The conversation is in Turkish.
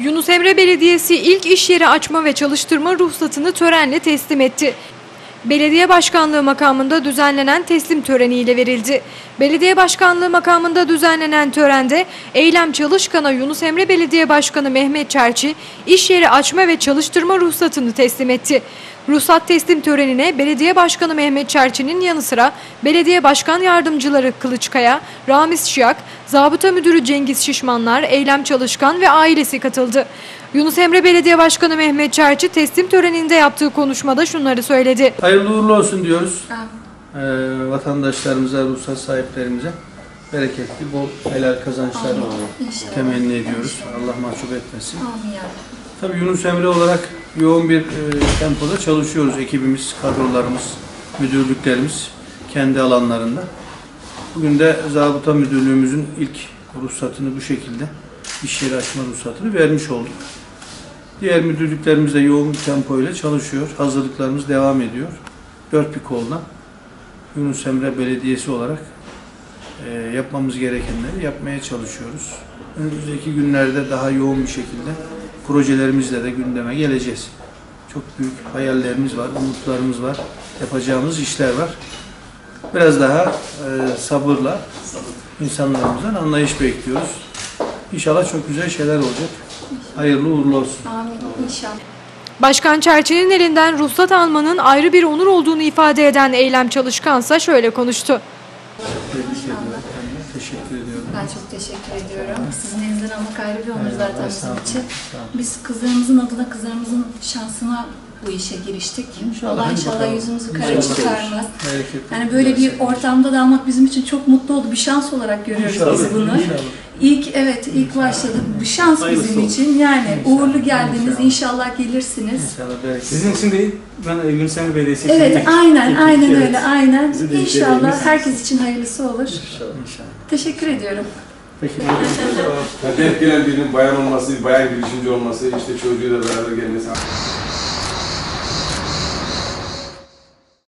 Yunus Emre Belediyesi ilk iş yeri açma ve çalıştırma ruhsatını törenle teslim etti. Belediye Başkanlığı makamında düzenlenen teslim töreniyle verildi. Belediye Başkanlığı makamında düzenlenen törende Eylem Çalışkan'a Yunus Emre Belediye Başkanı Mehmet Çerçi iş yeri açma ve çalıştırma ruhsatını teslim etti. Ruhsat teslim törenine Belediye Başkanı Mehmet Çerçi'nin yanı sıra Belediye Başkan Yardımcıları Kılıçkaya, Ramiz Şiyak, Zabıta Müdürü Cengiz Şişmanlar, Eylem Çalışkan ve ailesi katıldı. Yunus Emre Belediye Başkanı Mehmet Çerçi teslim töreninde yaptığı konuşmada şunları söyledi. Hayırlı uğurlu olsun diyoruz. Ee, vatandaşlarımıza, ruhsat sahiplerimize bereketli, bol helal kazançlar temenni ediyoruz. Allah mahcup etmesin. Amin ya. Tabii Yunus Emre olarak yoğun bir e, tempoda çalışıyoruz. Ekibimiz, kadrolarımız, müdürlüklerimiz kendi alanlarında. Bugün de Zabıta Müdürlüğümüzün ilk ruhsatını bu şekilde iş yeri açma ruhsatını vermiş olduk. Diğer müdürlüklerimiz de yoğun bir tempo ile çalışıyor. Hazırlıklarımız devam ediyor. Dört bir kolda Yunus Emre Belediyesi olarak e, yapmamız gerekenleri yapmaya çalışıyoruz. Önümüzdeki günlerde daha yoğun bir şekilde projelerimizle de gündeme geleceğiz. Çok büyük hayallerimiz var, umutlarımız var, yapacağımız işler var. Biraz daha e, sabırla insanlarımızdan anlayış bekliyoruz. İnşallah çok güzel şeyler olacak. Hayırlı uğurlu olsun. Amin inşallah. Başkan Çerçi'nin elinden ruhsat almanın ayrı bir onur olduğunu ifade eden Eylem Çalışkansa şöyle konuştu. Ediyorum. Teşekkür ediyorum. Ben çok teşekkür ediyorum. Sizin elinizden almak ayrı bir onur zaten bizim için. Biz kızlarımızın adına, kızlarımızın şansına bu işe giriştik. İnşallah, Allah inşallah bakalım. yüzümüzü kara İnşallah. çıkarmaz. Yani böyle bir ortamda da almak bizim için çok mutlu oldu. Bir şans olarak görüyoruz İnşallah, biz bunu. inşallah. İlk evet ilk başladık. Bir şans bizim için. Yani uğurlu geldiniz. İnşallah gelirsiniz. İnşallah. Sizin için değil, ben Yunus Emre Belediyesi için Evet ilk- aynen ilk- aynen evet. öyle aynen. Bizi de İnşallah herkes için hayırlısı olur. İnşallah. İnşallah. Teşekkür ediyorum. Peki. Denk gelen birinin bayan olması, bayan girişimci olması, işte çocuğuyla beraber gelmesi.